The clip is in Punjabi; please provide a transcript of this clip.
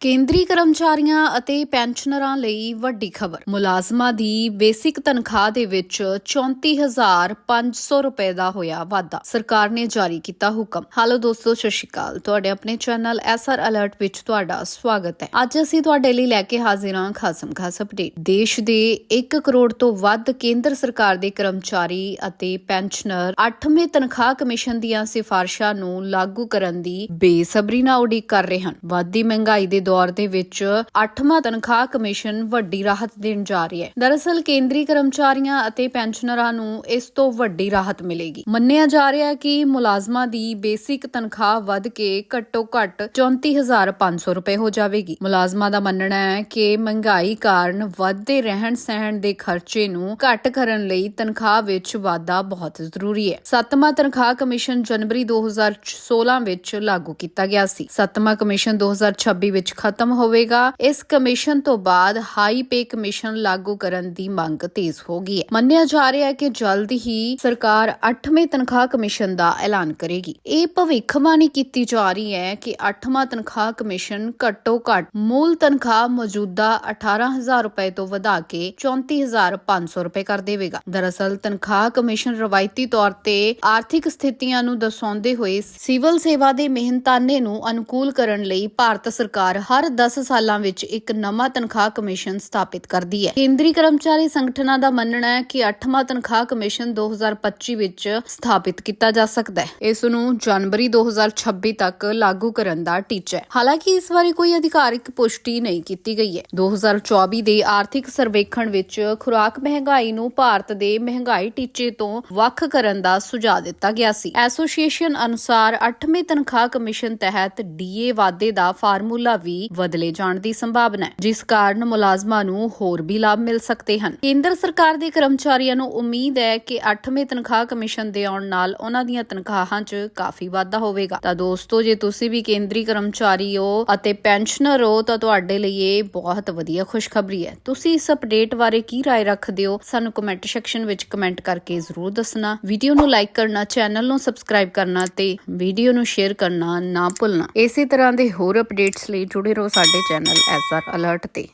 ਕੇਂਦਰੀ ਕਰਮਚਾਰੀਆਂ ਅਤੇ ਪੈਨਸ਼ਨਰਾਂ ਲਈ ਵੱਡੀ ਖਬਰ। ਮੁਲਾਜ਼ਮਾਂ ਦੀ ਬੇਸਿਕ ਤਨਖਾਹ ਦੇ ਵਿੱਚ 34500 ਰੁਪਏ ਦਾ ਹੋਇਆ ਵਾਧਾ। ਸਰਕਾਰ ਨੇ ਜਾਰੀ ਕੀਤਾ ਹੁਕਮ। ਹਾਲੋ ਦੋਸਤੋ, ਸਤਿ ਸ਼੍ਰੀ ਅਕਾਲ। ਤੁਹਾਡੇ ਆਪਣੇ ਚੈਨਲ ਐਸਆਰ ਅਲਰਟ ਵਿੱਚ ਤੁਹਾਡਾ ਸਵਾਗਤ ਹੈ। ਅੱਜ ਅਸੀਂ ਤੁਹਾਡੇ ਲਈ ਲੈ ਕੇ ਹਾਜ਼ਰ ਹਾਂ ਖਾਸਮ ਖਾਸ ਅਪਡੇਟ। ਦੇਸ਼ ਦੇ 1 ਕਰੋੜ ਤੋਂ ਵੱਧ ਕੇਂਦਰ ਸਰਕਾਰ ਦੇ ਕਰਮਚਾਰੀ ਅਤੇ ਪੈਨਸ਼ਨਰ 8ਵੇਂ ਤਨਖਾਹ ਕਮਿਸ਼ਨ ਦੀਆਂ ਸਿਫਾਰਸ਼ਾਂ ਨੂੰ ਲਾਗੂ ਕਰਨ ਦੀ ਬੇਸਬਰੀ ਨਾਲ ਉਡੀਕ ਕਰ ਰਹੇ ਹਨ। ਵਾਧੀ ਮਹਿੰਗਾਈ ਦੇ ਦੌਰ ਦੇ ਵਿੱਚ 8ਵਾਂ ਤਨਖਾਹ ਕਮਿਸ਼ਨ ਵੱਡੀ ਰਾਹਤ ਦੇਣ ਜਾ ਰਹੀ ਹੈ। ਦਰਅਸਲ ਕੇਂਦਰੀ ਕਰਮਚਾਰੀਆਂ ਅਤੇ ਪੈਨਸ਼ਨਰਾਂ ਨੂੰ ਇਸ ਤੋਂ ਵੱਡੀ ਰਾਹਤ ਮਿਲੇਗੀ। ਮੰਨਿਆ ਜਾ ਰਿਹਾ ਹੈ ਕਿ ਮੁਲਾਜ਼ਮਾਂ ਦੀ ਬੇਸਿਕ ਤਨਖਾਹ ਵੱਧ ਕੇ ਘੱਟੋ ਘੱਟ 34500 ਰੁਪਏ ਹੋ ਜਾਵੇਗੀ। ਮੁਲਾਜ਼ਮਾਂ ਦਾ ਮੰਨਣਾ ਹੈ ਕਿ ਮਹਿੰਗਾਈ ਕਾਰਨ ਵੱਧਦੇ ਰਹਿਣ ਸਹਿਣ ਦੇ ਖਰਚੇ ਨੂੰ ਘੱਟ ਕਰਨ ਲਈ ਤਨਖਾਹ ਵਿੱਚ ਵਾਧਾ ਬਹੁਤ ਜ਼ਰੂਰੀ ਹੈ। ਸੱਤਵਾਂ ਤਨਖਾਹ ਕਮਿਸ਼ਨ ਜਨਵਰੀ 2016 ਵਿੱਚ ਲਾਗੂ ਕੀਤਾ ਗਿਆ ਸੀ। ਸੱਤਵਾਂ ਕਮਿਸ਼ਨ 2026 ਵਿੱਚ ਖਤਮ ਹੋਵੇਗਾ, ਇਸ ਕਮਿਸ਼ਨ ਤੋਂ ਬਾਅਦ ਹਾਈ ਪੇ ਕਮਿਸ਼ਨ ਲਾਗੂ ਕਰਨ ਦੀ ਮੰਗ ਤੇਜ਼ ਹੋ ਗਈ ਹੈ। ਮੰਨਿਆ ਜਾ ਰਿਹਾ ਹੈ ਕਿ ਜਲਦ ਹੀ ਸਰਕਾਰ 8ਵੇਂ ਤਨਖਾਹ ਕਮਿਸ਼ਨ ਦਾ ਐਲਾਨ ਕਰੇਗੀ। ਇਹ ਭਵਿੱਖਬਾਣੀ ਕੀਤੀ ਜਾ ਰਹੀ ਹੈ ਕਿ 8ਵਾਂ ਤਨਖਾਹ ਕਮਿਸ਼ਨ ਘੱਟੋ ਘੱਟ ਮੂਲ ਤਨਖਾਹ ਮੌਜੂਦਾ 18000 ਰੁਪਏ ਤੋਂ ਵਧਾ ਕੇ 34500 ਰੁਪਏ ਕਰ ਦੇਵੇਗਾ। ਦਰਅਸਲ, ਤਨਖਾਹ ਕਮਿਸ਼ਨ ਰਵਾਇਤੀ ਤੌਰ ਤੇ ਆਰਥਿਕ ਸਥਿਤੀਆਂ ਨੂੰ ਦਰਸਾਉਂਦੇ ਹੋਏ ਸਿਵਲ ਸੇਵਾ ਦੇ ਮਿਹਨਤਾਨੇ ਨੂੰ ਅਨੁਕੂਲ ਕਰਨ ਲਈ ਭਾਰਤ ਸਰਕਾਰ ਹਰ 10 ਸਾਲਾਂ ਵਿੱਚ ਇੱਕ ਨਵਾਂ ਤਨਖਾਹ ਕਮਿਸ਼ਨ ਸਥਾਪਿਤ ਕਰਦੀ ਹੈ। ਕੇਂਦਰੀ ਕਰਮਚਾਰੀ ਸੰਗਠਨਾਂ ਦਾ ਮੰਨਣਾ ਹੈ ਕਿ 8ਵਾਂ ਤਨਖਾਹ ਕਮਿਸ਼ਨ 2025 ਵਿੱਚ ਸਥਾਪਿਤ ਕੀਤਾ ਜਾ ਸਕਦਾ ਹੈ। ਇਸ ਨੂੰ ਜਨਵਰੀ 2026 ਤੱਕ ਲਾਗੂ ਕਰਨ ਦਾ ਟੀਚਾ ਹੈ। ਹਾਲਾਂਕਿ ਇਸ ਬਾਰੇ ਕੋਈ ਅਧਿਕਾਰਿਕ ਪੁਸ਼ਟੀ ਨਹੀਂ ਕੀਤੀ ਗਈ ਹੈ। 2024 ਦੇ ਆਰਥਿਕ ਸਰਵੇਖਣ ਵਿੱਚ ਖੁਰਾਕ ਮਹਿੰਗਾਈ ਨੂੰ ਭਾਰਤ ਦੇ ਮਹਿੰਗਾਈ ਟੀਚੇ ਤੋਂ ਵੱਖ ਕਰਨ ਦਾ ਸੁਝਾਅ ਦਿੱਤਾ ਗਿਆ ਸੀ। ਐਸੋਸੀਏਸ਼ਨ ਅਨੁਸਾਰ 8ਵੇਂ ਤਨਖਾਹ ਕਮਿਸ਼ਨ ਤਹਿਤ ਡੀਏ ਵਾਧੇ ਦਾ ਫਾਰਮੂਲਾ ਵੀ ਬਦਲੇ ਜਾਣ ਦੀ ਸੰਭਾਵਨਾ ਹੈ ਜਿਸ ਕਾਰਨ ਮੁਲਾਜ਼ਮਾਂ ਨੂੰ ਹੋਰ ਵੀ ਲਾਭ ਮਿਲ ਸਕਦੇ ਹਨ ਕੇਂਦਰ ਸਰਕਾਰ ਦੇ ਕਰਮਚਾਰੀਆਂ ਨੂੰ ਉਮੀਦ ਹੈ ਕਿ 8ਵੇਂ ਤਨਖਾਹ ਕਮਿਸ਼ਨ ਦੇ ਆਉਣ ਨਾਲ ਉਹਨਾਂ ਦੀਆਂ ਤਨਖਾਹਾਂ 'ਚ ਕਾਫੀ ਵਾਧਾ ਹੋਵੇਗਾ ਤਾਂ ਦੋਸਤੋ ਜੇ ਤੁਸੀਂ ਵੀ ਕੇਂਦਰੀ ਕਰਮਚਾਰੀ ਹੋ ਅਤੇ ਪੈਨਸ਼ਨਰ ਹੋ ਤਾਂ ਤੁਹਾਡੇ ਲਈ ਇਹ ਬਹੁਤ ਵਧੀਆ ਖੁਸ਼ਖਬਰੀ ਹੈ ਤੁਸੀਂ ਇਸ ਅਪਡੇਟ ਬਾਰੇ ਕੀ رائے ਰੱਖਦੇ ਹੋ ਸਾਨੂੰ ਕਮੈਂਟ ਸੈਕਸ਼ਨ ਵਿੱਚ ਕਮੈਂਟ ਕਰਕੇ ਜ਼ਰੂਰ ਦੱਸਣਾ ਵੀਡੀਓ ਨੂੰ ਲਾਈਕ ਕਰਨਾ ਚੈਨਲ ਨੂੰ ਸਬਸਕ੍ਰਾਈਬ ਕਰਨਾ ਤੇ ਵੀਡੀਓ ਨੂੰ ਸ਼ੇਅਰ ਕਰਨਾ ਨਾ ਭੁੱਲਣਾ ਇਸੇ ਤਰ੍ਹਾਂ ਦੇ ਹੋਰ ਅਪਡੇਟਸ ਲਈ ਜੁੜੇ ਰਹੋ ਸਾਡੇ ਚੈਨਲ ਐਸਆਰ ਅਲਰਟ ਤੇ।